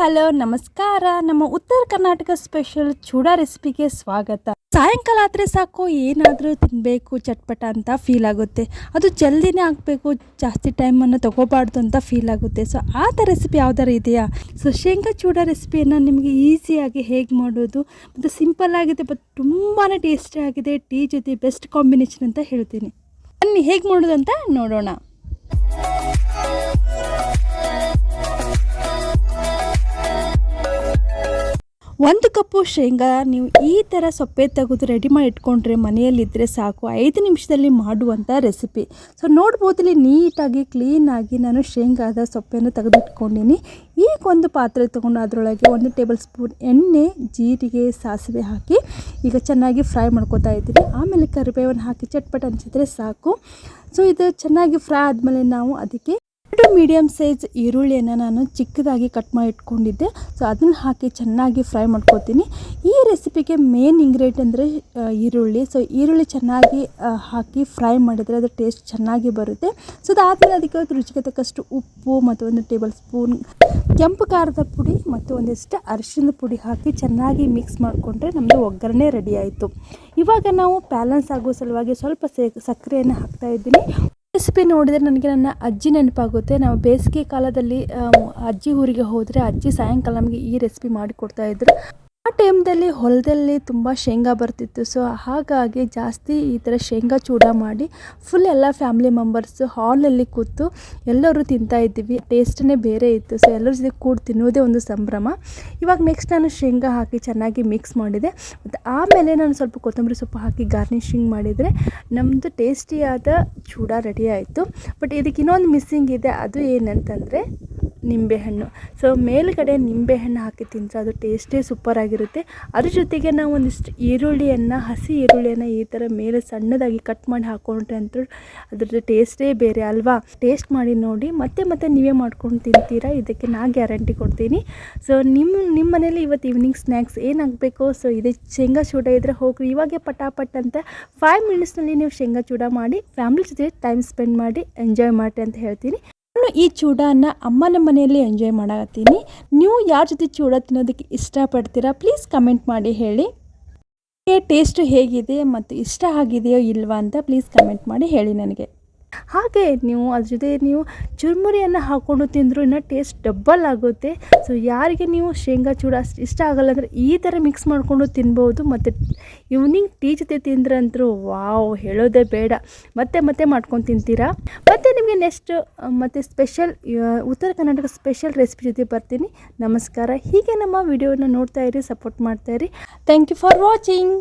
Hello, ನಮಸ್ಕಾರ. ನಮ್ಮ ಉತ್ತರ ಕರ್ನಾಟಕ ಸ್ಪೆಷಲ್ ಚೂಡಾ ರೆಸಿಪಿಗೆ ಸ್ವಾಗತ. ಸಾಯಂಕಾಲ ಆದರೆ ಸಾಕು, ಏನಾದರೂ ತಿನ್ನಬೇಕು ಚಟ್ಪಟ ಅಂತ ಫೀಲ್ ಆಗುತ್ತೆ. ಅದು ಜಲ್ದಿನೇ ಆಗಬೇಕು, ಜಾಸ್ತಿ ಟೈಮನ್ನು ತಗೋಬಾರ್ದು ಅಂತ ಫೀಲ್ ಆಗುತ್ತೆ. ಸೊ ಆ ಥರ ರೆಸಿಪಿ ಯಾವ್ದಾರು ಇದೆಯಾ? ಸೊ ಶೇಂಗಾ ಚೂಡಾ ರೆಸಿಪಿಯನ್ನು ನಿಮಗೆ ಈಸಿಯಾಗಿ ಹೇಗೆ ಮಾಡೋದು? ಮತ್ತು ಸಿಂಪಲ್ ಆಗಿದೆ ಬಟ್ ತುಂಬಾ ಟೇಸ್ಟಿ ಆಗಿದೆ. ಟೀ ಜೊತೆ ಬೆಸ್ಟ್ ಕಾಂಬಿನೇಷನ್ ಅಂತ ಹೇಳ್ತೀನಿ. ಬನ್ನಿ, ಹೇಗೆ ಮಾಡೋದು ಅಂತ ನೋಡೋಣ. ಒಂದು ಕಪ್ಪು ಶೇಂಗಾ, ನೀವು ಈ ಥರ ಸೊಪ್ಪೆ ತೆಗೆದು ರೆಡಿ ಮಾಡಿ ಇಟ್ಕೊಂಡ್ರೆ ಮನೆಯಲ್ಲಿದ್ದರೆ ಸಾಕು. ಐದು ನಿಮಿಷದಲ್ಲಿ ಮಾಡುವಂಥ ರೆಸಿಪಿ ಸೊ ನೋಡ್ಬೋದು ಇಲ್ಲಿ ನೀಟಾಗಿ ಕ್ಲೀನಾಗಿ ನಾನು ಶೇಂಗಾದ ಸೊಪ್ಪೆಯನ್ನು ತೆಗೆದಿಟ್ಕೊಂಡಿನಿ. ಈಗ ಒಂದು ಪಾತ್ರೆ ತೊಗೊಂಡು ಅದರೊಳಗೆ ಒಂದು ಟೇಬಲ್ ಸ್ಪೂನ್ ಎಣ್ಣೆ, ಜೀರಿಗೆ, ಸಾಸಿವೆ ಹಾಕಿ ಈಗ ಚೆನ್ನಾಗಿ ಫ್ರೈ ಮಾಡ್ಕೊತಾ ಇದ್ದೀನಿ. ಆಮೇಲೆ ಕರಿಬೇವನ್ನು ಹಾಕಿ ಚಟ್ಪಟ್ ಅನಿಸಿದ್ರೆ ಸಾಕು. ಸೊ ಇದು ಚೆನ್ನಾಗಿ ಫ್ರೈ ಆದಮೇಲೆ ನಾವು ಅದಕ್ಕೆ ಎರಡು ಮೀಡಿಯಮ್ ಸೈಜ್ ಈರುಳ್ಳಿಯನ್ನು ನಾನು ಚಿಕ್ಕದಾಗಿ ಕಟ್ ಮಾಡಿ ಇಟ್ಕೊಂಡಿದ್ದೆ. ಸೊ ಅದನ್ನು ಹಾಕಿ ಚೆನ್ನಾಗಿ ಫ್ರೈ ಮಾಡ್ಕೋತೀನಿ. ಈ ರೆಸಿಪಿಗೆ ಮೇನ್ ಇಂಗ್ರೀಡಿಯೆಂಟ್ ಅಂದರೆ ಈರುಳ್ಳಿ. ಸೊ ಈರುಳ್ಳಿ ಚೆನ್ನಾಗಿ ಹಾಕಿ ಫ್ರೈ ಮಾಡಿದರೆ ಅದು ಟೇಸ್ಟ್ ಚೆನ್ನಾಗಿ ಬರುತ್ತೆ. ಸೊ ಅದಾದಮೇಲೆ ಅದಕ್ಕೆ ರುಚಿಗೆ ತಕ್ಕಷ್ಟು ಉಪ್ಪು ಮತ್ತು ಒಂದು ಟೇಬಲ್ ಸ್ಪೂನ್ ಕೆಂಪು ಖಾರದ ಪುಡಿ ಮತ್ತು ಒಂದಿಷ್ಟು ಅರಿಶಿನ ಪುಡಿ ಹಾಕಿ ಚೆನ್ನಾಗಿ ಮಿಕ್ಸ್ ಮಾಡಿಕೊಂಡ್ರೆ ನಮ್ಮದು ಒಗ್ಗರಣೆ ರೆಡಿ ಆಯಿತು. ಇವಾಗ ನಾವು ಬ್ಯಾಲೆನ್ಸ್ ಆಗೋ ಸಲುವಾಗಿ ಸ್ವಲ್ಪ ಸಕ್ಕರೆಯನ್ನು ಹಾಕ್ತಾ ಇದ್ದೀನಿ. ರೆಸಿಪಿ ನೋಡಿದರೆ ನನಗೆ ನನ್ನ ಅಜ್ಜಿ ನೆನಪಾಗುತ್ತೆ. ನಾವು ಬೇಸಿಗೆ ಕಾಲದಲ್ಲಿ ಅಜ್ಜಿ ಊರಿಗೆ ಹೋದರೆ ಅಜ್ಜಿ ಸಾಯಂಕಾಲ ನಮಗೆ ಈ ರೆಸಿಪಿ ಮಾಡಿಕೊಡ್ತಾ ಇದ್ರು. ಆ ಟೈಮ್ದಲ್ಲಿ ಹೊಲದಲ್ಲಿ ತುಂಬ ಶೇಂಗಾ ಬರ್ತಿತ್ತು. ಸೊ, ಹಾಗಾಗಿ ಜಾಸ್ತಿ ಈ ಥರ ಶೇಂಗಾ ಚೂಡ ಮಾಡಿ ಫುಲ್ ಎಲ್ಲ ಫ್ಯಾಮಿಲಿ ಮೆಂಬರ್ಸು ಹಾಲಲ್ಲಿ ಕೂತು ಎಲ್ಲರೂ ತಿಂತಾ ಇದ್ದೀವಿ. ಟೇಸ್ಟೇ ಬೇರೆ ಇತ್ತು. ಸೊ ಎಲ್ಲರ ಜೊತೆ ಕೂಡಿ ತಿನ್ನೋದೇ ಒಂದು ಸಂಭ್ರಮ. ಇವಾಗ ನೆಕ್ಸ್ಟ್ ನಾನು ಶೇಂಗಾ ಹಾಕಿ ಚೆನ್ನಾಗಿ ಮಿಕ್ಸ್ ಮಾಡಿದೆ. ಮತ್ತು ಆಮೇಲೆ ನಾನು ಸ್ವಲ್ಪ ಕೊತ್ತಂಬರಿ ಸೊಪ್ಪು ಹಾಕಿ ಗಾರ್ನಿಷಿಂಗ್ ಮಾಡಿದರೆ ನಮ್ಮದು ಟೇಸ್ಟಿಯಾದ ಚೂಡ ರೆಡಿ ಆಯಿತು. ಬಟ್ ಇದಕ್ಕೆ ಇನ್ನೊಂದು ಮಿಸ್ಸಿಂಗ್ ಇದೆ. ಅದು ಏನಂತಂದರೆ ನಿಂಬೆಹಣ್ಣು. ಸೊ ಮೇಲುಗಡೆ ನಿಂಬೆಹಣ್ಣು ಹಾಕಿ ತಿಂದರೆ ಅದು ಟೇಸ್ಟೇ ಸೂಪರ್ ಆಗಿರುತ್ತೆ. ಅದ್ರ ಜೊತೆಗೆ ನಾವು ಒಂದಿಷ್ಟು ಈರುಳ್ಳಿಯನ್ನು, ಹಸಿ ಈರುಳ್ಳಿಯನ್ನು ಈ ಥರ ಮೇಲೆ ಸಣ್ಣದಾಗಿ ಕಟ್ ಮಾಡಿ ಹಾಕೊಂಡ್ರೆ ಅಂತೂ ಅದ್ರದ್ದು ಟೇಸ್ಟೇ ಬೇರೆ ಅಲ್ವಾ? ಟೇಸ್ಟ್ ಮಾಡಿ ನೋಡಿ, ಮತ್ತೆ ಮತ್ತೆ ನೀವೇ ಮಾಡ್ಕೊಂಡು ತಿಂತೀರಾ? ಇದಕ್ಕೆ ನಾ ಗ್ಯಾರಂಟಿ ಕೊಡ್ತೀನಿ. ಸೊ ನಿಮ್ಮ ನಿಮ್ಮ ಮನೇಲಿ ಇವತ್ತು ಈವ್ನಿಂಗ್ ಸ್ನ್ಯಾಕ್ಸ್ ಏನಾಗಬೇಕು? ಸೊ ಇದೇ ಶೇಂಗಾ ಚೂಡ ಇದ್ದರೆ ಹೋಗ್ರಿ. ಇವಾಗೆ ಪಟಾಪಟ್ ಅಂತ ಫೈವ್ ಮಿನಿಟ್ಸ್ನಲ್ಲಿ ನೀವು ಶೇಂಗಾ ಚೂಡ ಮಾಡಿ ಫ್ಯಾಮಿಲಿ ಜೊತೆ ಟೈಮ್ ಸ್ಪೆಂಡ್ ಮಾಡಿ ಎಂಜಾಯ್ ಮಾಡಿ ಅಂತ ಹೇಳ್ತೀನಿ. ನಾನು ಈ ಚೂಡಾನ ಅಮ್ಮನ ಮನೆಯಲ್ಲಿ ಎಂಜಾಯ್ ಮಾಡತ್ತೀನಿ ನೀವು ಯಾರ ಜೊತೆ ಚೂಡ ತಿನ್ನೋದಕ್ಕೆ ಇಷ್ಟಪಡ್ತೀರಾ? ಪ್ಲೀಸ್ ಕಮೆಂಟ್ ಮಾಡಿ ಹೇಳಿ. ಟೇಸ್ಟ್ ಹೇಗಿದೆ ಮತ್ತು ಇಷ್ಟ ಆಗಿದೆಯೋ ಇಲ್ವಾ ಅಂತ ಪ್ಲೀಸ್ ಕಮೆಂಟ್ ಮಾಡಿ ಹೇಳಿ ನನಗೆ. ಹಾಗೆ ನೀವು ಅದ್ರ ಜೊತೆ ನೀವು ಚುರುಮುರಿಯನ್ನು ಹಾಕ್ಕೊಂಡು ತಿಂದರೂ ಇನ್ನೂ ಟೇಸ್ಟ್ ಡಬ್ಬಲ್ ಆಗುತ್ತೆ. ಸೊ ಯಾರಿಗೆ ನೀವು ಶೇಂಗಾ ಚೂಡ ಅಷ್ಟು ಇಷ್ಟ ಆಗಲ್ಲ ಅಂದರೆ ಈ ಥರ ಮಿಕ್ಸ್ ಮಾಡಿಕೊಂಡು ತಿನ್ಬೋದು. ಮತ್ತು ಈವ್ನಿಂಗ್ ಟೀ ಜೊತೆ ತಿಂದ್ರಂತರೂ ವಾವ್, ಹೇಳೋದೇ ಬೇಡ. ಮತ್ತೆ ಮತ್ತೆ ಮಾಡ್ಕೊಂಡು ತಿಂತೀರಾ? ಮತ್ತು ನಿಮಗೆ ನೆಕ್ಸ್ಟ್ ಮತ್ತು ಸ್ಪೆಷಲ್ ಉತ್ತರ ಕರ್ನಾಟಕ ಸ್ಪೆಷಲ್ ರೆಸಿಪಿ ಜೊತೆ ಬರ್ತೀನಿ. ನಮಸ್ಕಾರ. ಹೀಗೆ ನಮ್ಮ ವಿಡಿಯೋನ ನೋಡ್ತಾ ಇರಿ ಸಪೋರ್ಟ್ ಮಾಡ್ತಾ ಇರಿ. Thank you for watching